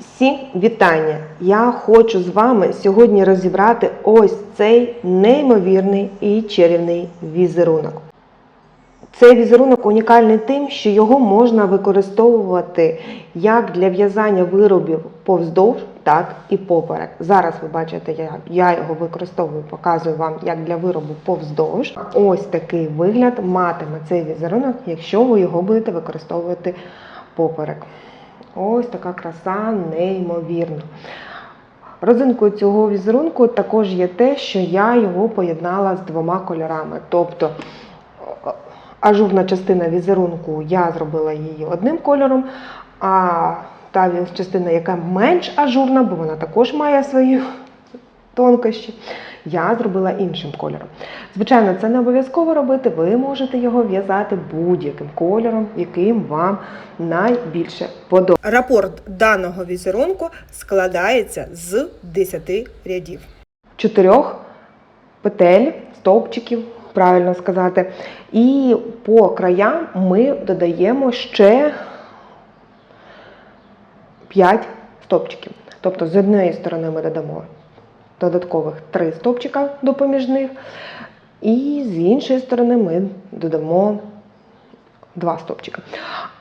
Всім вітання! Я хочу з вами сьогодні розібрати ось цей неймовірний і чарівний візерунок. Цей візерунок унікальний тим, що його можна використовувати як для в'язання виробів повздовж, так і поперек. Зараз ви бачите, я, я його використовую, показую вам як для виробу повздовж. Ось такий вигляд матиме цей візерунок, якщо ви його будете використовувати поперек. Ось така краса, неймовірна. Родзинкою цього візерунку також є те, що я його поєднала з двома кольорами. Тобто ажурна частина візерунку я зробила її одним кольором, а та частина, яка менш ажурна, бо вона також має свої тонкощі, я зробила іншим кольором. Звичайно, це не обов'язково робити, ви можете його в'язати будь-яким кольором, яким вам найбільше подобається. Рапорт даного візерунку складається з 10 рядів. Чотирьох петель, стовпчиків, правильно сказати. І по краям ми додаємо ще 5 стовпчиків. Тобто з однієї сторони ми додамо додаткових 3 стовпчика допоміжних, і з іншої сторони ми додамо 2 стовпчика.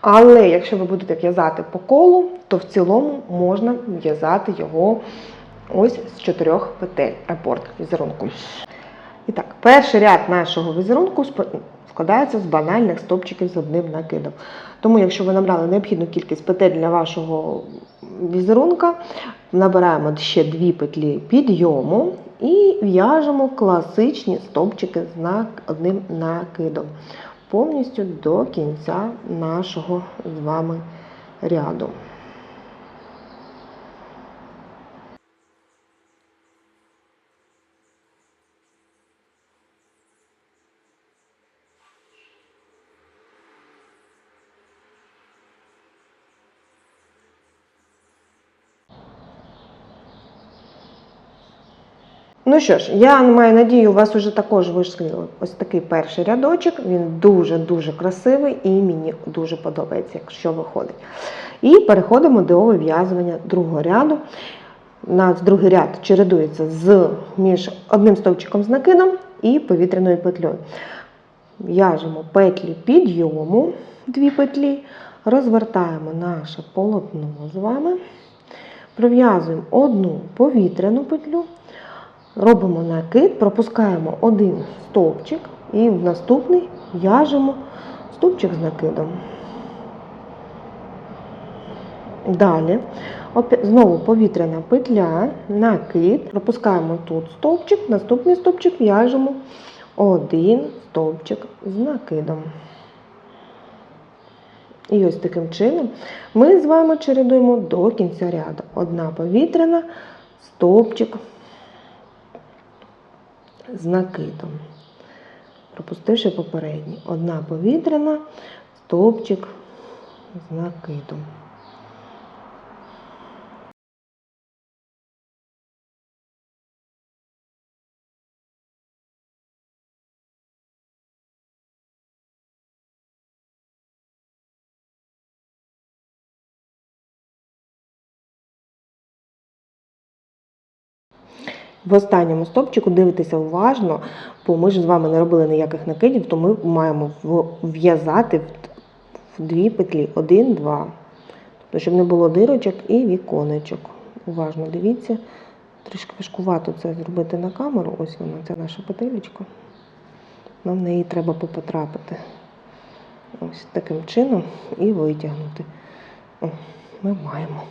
Але якщо ви будете в'язати по колу, то в цілому можна в'язати його ось з чотирьох петель рапорт візерунку. І так, перший ряд нашого візерунку складається з банальних стовпчиків з одним накидом. Тому, якщо ви набрали необхідну кількість петель для вашого візерунка, набираємо ще дві петлі підйому і в'яжемо класичні стовпчики з одним накидом повністю до кінця нашого з вами ряду. Ну що ж, я маю надію, у вас уже також вийшов ось такий перший рядочок. Він дуже-дуже красивий і мені дуже подобається, якщо виходить. І переходимо до вив'язування другого ряду. У нас другий ряд чередується з між одним стовпчиком з накидом і повітряною петлею. В'яжемо петлі підйому, дві петлі, розвертаємо наше полотно з вами, пров'язуємо одну повітряну петлю. Робимо накид, пропускаємо один стовпчик і в наступний в'яжемо стовпчик з накидом. Далі знову повітряна петля, накид, пропускаємо тут стовпчик, наступний стовпчик в'яжемо один стовпчик з накидом. І ось таким чином ми з вами чередуємо до кінця ряду. Одна повітряна, стовпчик з накидом. Пропустивши попередній. Одна повітряна, стовпчик з накидом. В останньому стопчику дивитися уважно, бо ми ж з вами не робили ніяких накидів, то ми маємо в'язати в дві петлі. Один, два. Тобто, щоб не було дирочок і віконечок. Уважно дивіться. Трішки важкувато це зробити на камеру. Ось вона, це наша петелечка. Нам в неї треба потрапити. Ось таким чином і витягнути. О, ми маємо.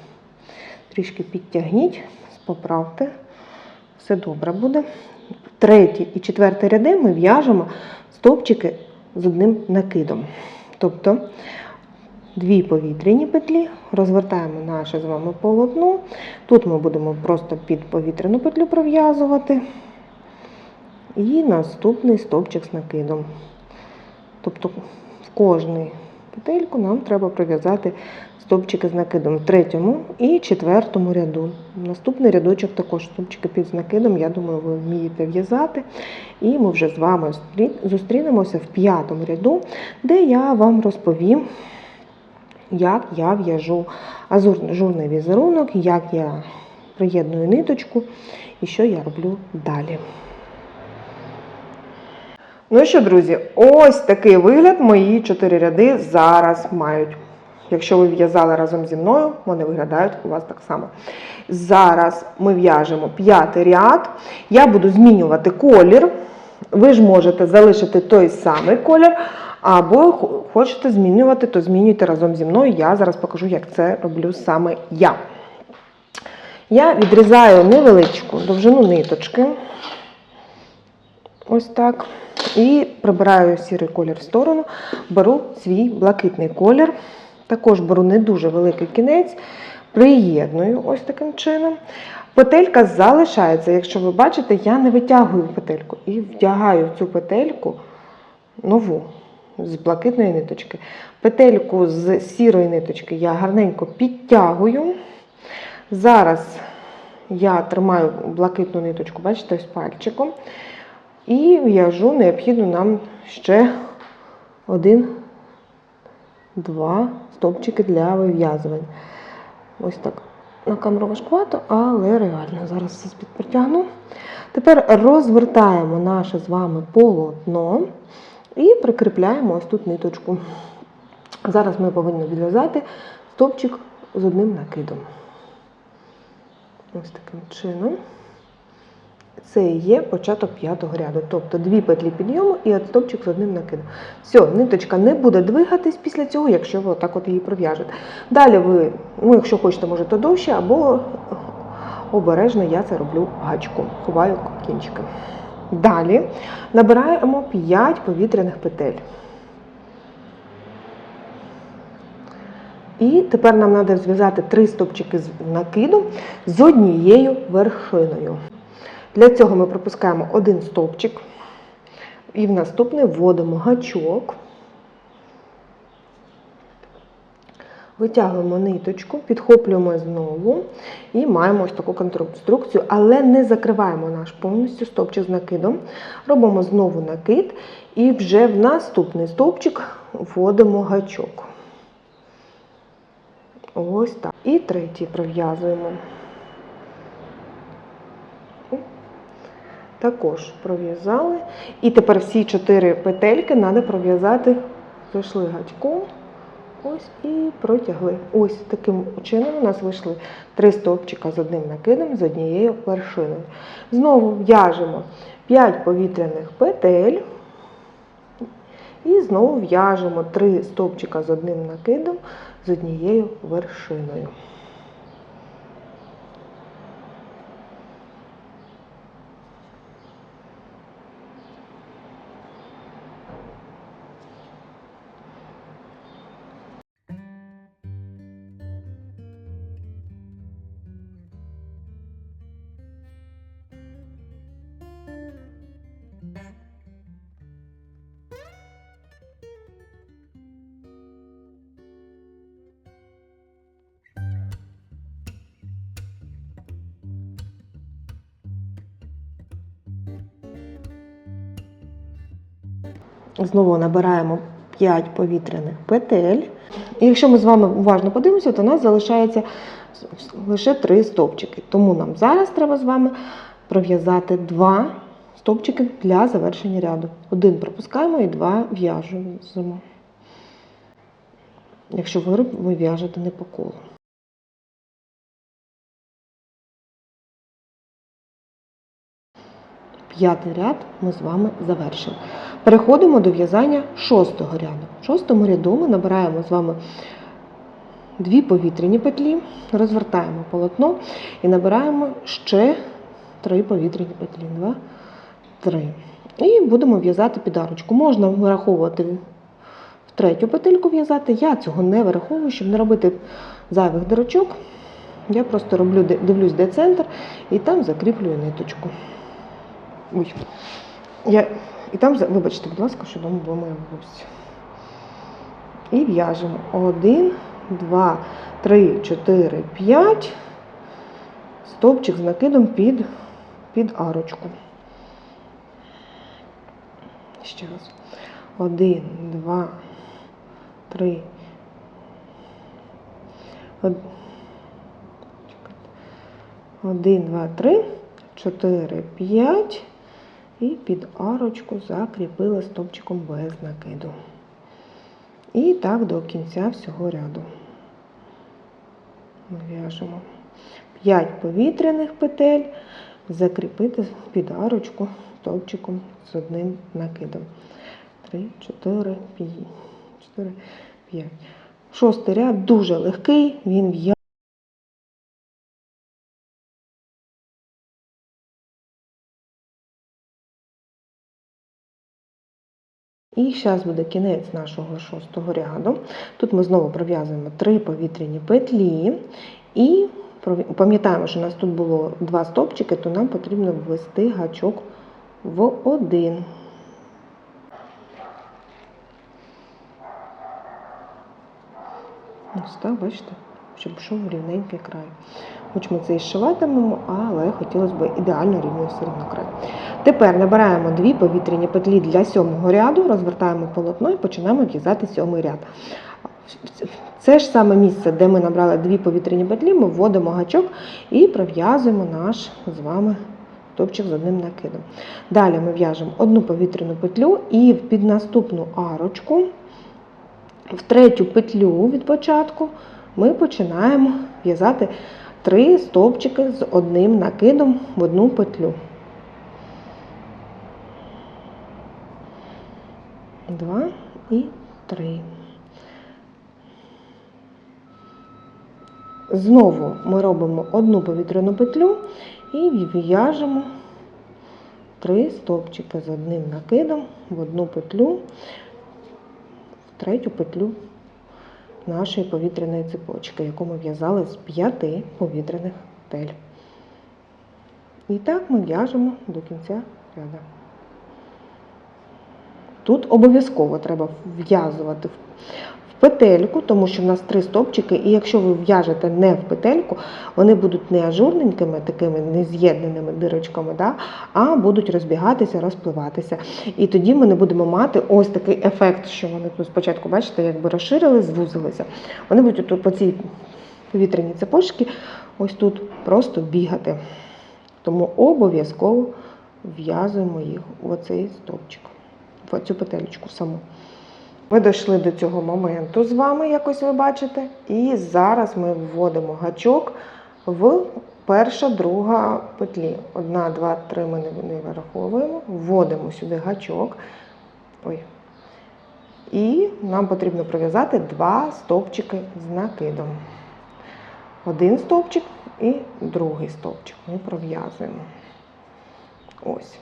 Трішки підтягніть, поправте все добре буде. Третій і четвертий ряди ми в'яжемо стовпчики з одним накидом. Тобто дві повітряні петлі, розвертаємо наше з вами полотно. Тут ми будемо просто під повітряну петлю пров'язувати. І наступний стовпчик з накидом. Тобто в кожну петельку нам треба пров'язати стовпчики з накидом в третьому і четвертому ряду. Наступний рядочок також стовпчики під накидом, я думаю, ви вмієте в'язати. І ми вже з вами зустрінемося в п'ятому ряду, де я вам розповім як я в'яжу ажурний візерунок, як я приєдную ниточку і що я роблю далі. Ну що, друзі, ось такий вигляд мої чотири ряди зараз мають. Якщо ви в'язали разом зі мною, вони виглядають у вас так само. Зараз ми в'яжемо п'ятий ряд. Я буду змінювати колір. Ви ж можете залишити той самий колір, або хочете змінювати, то змінюйте разом зі мною. Я зараз покажу, як це роблю саме я. Я відрізаю невеличку довжину ниточки. Ось так. І прибираю сірий колір в сторону, беру свій блакитний колір. Також беру не дуже великий кінець, приєдную ось таким чином. Петелька залишається, якщо ви бачите, я не витягую петельку і вдягаю цю петельку нову з блакитної ниточки. Петельку з сірої ниточки я гарненько підтягую. Зараз я тримаю блакитну ниточку, бачите, ось пальчиком. І в'яжу необхідно нам ще один, два стовпчики для вив'язування. Ось так. На камеру важкувато, але реально. Зараз все підпритягну. Тепер розвертаємо наше з вами полотно і прикріпляємо ось тут ниточку. Зараз ми повинні відв'язати стовпчик з одним накидом. Ось таким чином. Це і є початок п'ятого ряду. Тобто дві петлі підйому і от стовпчик з одним накидом. Все, ниточка не буде двигатись після цього, якщо ви отак от її пров'яжете. Далі ви, ну, якщо хочете, можете довше, або обережно я це роблю гачком, ховаю кінчики. Далі набираємо 5 повітряних петель. І тепер нам треба зв'язати 3 стовпчики з накидом з однією вершиною. Для цього ми пропускаємо один стовпчик і в наступний вводимо гачок, витягуємо ниточку, підхоплюємо знову і маємо ось таку конструкцію, але не закриваємо наш повністю стовпчик з накидом. Робимо знову накид і вже в наступний стовпчик вводимо гачок. Ось так. І третій пров'язуємо. Також пров'язали. І тепер всі чотири петельки треба пров'язати, зайшли гачком. Ось і протягли. Ось таким чином у нас вийшли три стовпчика з одним накидом, з однією вершиною. Знову в'яжемо 5 повітряних петель. І знову в'яжемо 3 стовпчика з одним накидом, з однією вершиною. Знову набираємо 5 повітряних петель. І якщо ми з вами уважно подивимося, то у нас залишається лише 3 стовпчики. Тому нам зараз треба з вами пров'язати 2 стовпчики для завершення ряду. Один пропускаємо і два в'яжемо. Якщо ви, ви в'яжете не по колу. П'ятий ряд ми з вами завершили. Переходимо до в'язання шостого ряду. В шостому ряду ми набираємо з вами дві повітряні петлі, розвертаємо полотно і набираємо ще три повітряні петлі. Два, три. І будемо в'язати під арочку. Можна вираховувати в третю петельку в'язати. Я цього не вираховую, щоб не робити зайвих дирочок. Я просто роблю, дивлюсь, де центр, і там закріплюю ниточку. Ой. Я... І там, вибачте, будь ласка, що дома була моя волосся. І в'яжемо 1, 2, 3, 4, 5. Стовпчик з накидом під, під арочку. Ще раз. 1, 2, 3, Од- Один, два, три, чотири, п'ять. І під арочку закріпили стовпчиком без накиду. І так до кінця всього ряду. Ми в'яжемо 5 повітряних петель, закріпити під арочку стовпчиком з одним накидом. 3, 4, 5. 4, 5. Шостий ряд дуже легкий, він в'яже. І зараз буде кінець нашого шостого ряду. Тут ми знову пров'язуємо три повітряні петлі і пам'ятаємо, що у нас тут було два стопчики, то нам потрібно ввести гачок в один. Ось так, бачите, щоб йшов рівненький край. Хоч ми це і зшиватимемо, але хотілося б ідеально рівний все одно край. Тепер набираємо дві повітряні петлі для сьомого ряду, розвертаємо полотно і починаємо в'язати сьомий ряд. Це ж саме місце, де ми набрали дві повітряні петлі, ми вводимо гачок і пров'язуємо наш з вами топчик з одним накидом. Далі ми в'яжемо одну повітряну петлю і під наступну арочку, в третю петлю від початку, ми починаємо в'язати три стовпчики з одним накидом в одну петлю. Два і три. Знову ми робимо одну повітряну петлю і в'яжемо три стовпчики з одним накидом в одну петлю, в третю петлю нашої повітряної цепочки, яку ми в'язали з п'яти повітряних петель. І так ми в'яжемо до кінця ряду. Тут обов'язково треба в'язувати петельку, тому що в нас три стопчики, і якщо ви в'яжете не в петельку, вони будуть не ажурненькими, такими нез'єднаними дирочками, да? а будуть розбігатися, розпливатися. І тоді ми не будемо мати ось такий ефект, що вони тут спочатку, бачите, якби розширились, звузилися. Вони будуть тут по цій повітряній цепочці ось тут просто бігати. Тому обов'язково в'язуємо їх в оцей стовпчик, в цю петельку саму. Ми дійшли до цього моменту з вами, якось ви бачите, і зараз ми вводимо гачок в перша, друга петлі. Одна, два, три ми не вираховуємо, вводимо сюди гачок. Ой. І нам потрібно пров'язати два стовпчики з накидом. Один стовпчик і другий стовпчик ми пров'язуємо. Ось.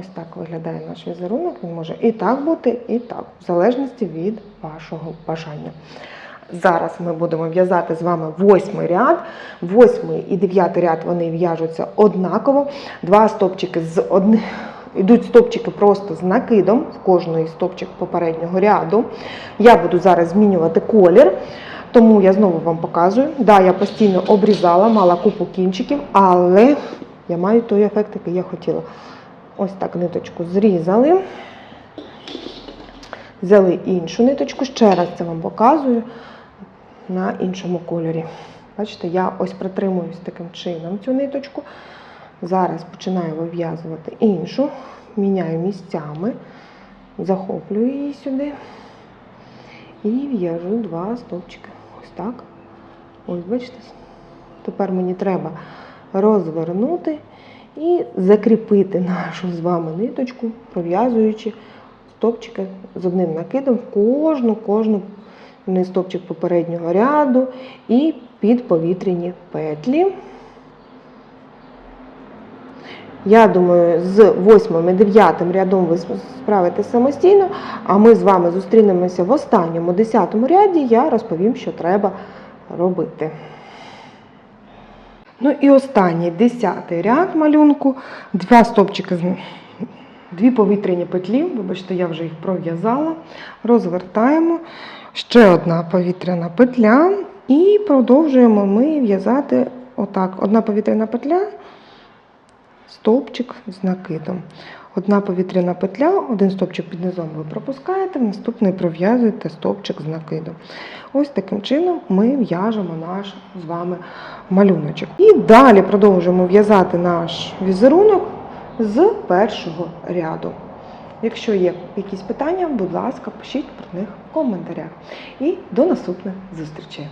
Ось так виглядає наш візерунок. Він може і так бути, і так, в залежності від вашого бажання. Зараз ми будемо в'язати з вами восьмий ряд. Восьмий і дев'ятий ряд вони в'яжуться однаково. Два стопчики з одним. Йдуть стопчики просто з накидом в кожної стопчик попереднього ряду. Я буду зараз змінювати колір, тому я знову вам показую. Да, я постійно обрізала, мала купу кінчиків, але я маю той ефект, який я хотіла. Ось так ниточку зрізали. Взяли іншу ниточку, ще раз це вам показую на іншому кольорі. Бачите, я ось притримуюсь таким чином цю ниточку. Зараз починаю вив'язувати іншу, міняю місцями, захоплюю її сюди і в'яжу два стовпчики. Ось так. Ось, бачите, тепер мені треба розвернути і закріпити нашу з вами ниточку, пров'язуючи стопчики з одним накидом в кожну, кожну стопчик попереднього ряду і під повітряні петлі. Я думаю, з 8 і 9 рядом ви справитесь самостійно, а ми з вами зустрінемося в останньому 10 ряді, я розповім, що треба робити. Ну і останній десятий ряд малюнку, два стопчики, дві повітряні петлі, вибачте, я вже їх пров'язала. Розвертаємо. Ще одна повітряна петля. І продовжуємо ми в'язати отак. Одна повітряна петля, стовпчик з накидом. Одна повітряна петля, один стовпчик під низом ви пропускаєте, в наступний пров'язуєте стовпчик з накидом. Ось таким чином ми в'яжемо наш з вами малюночок. І далі продовжуємо в'язати наш візерунок з першого ряду. Якщо є якісь питання, будь ласка, пишіть про них в коментарях. І до наступних зустрічей!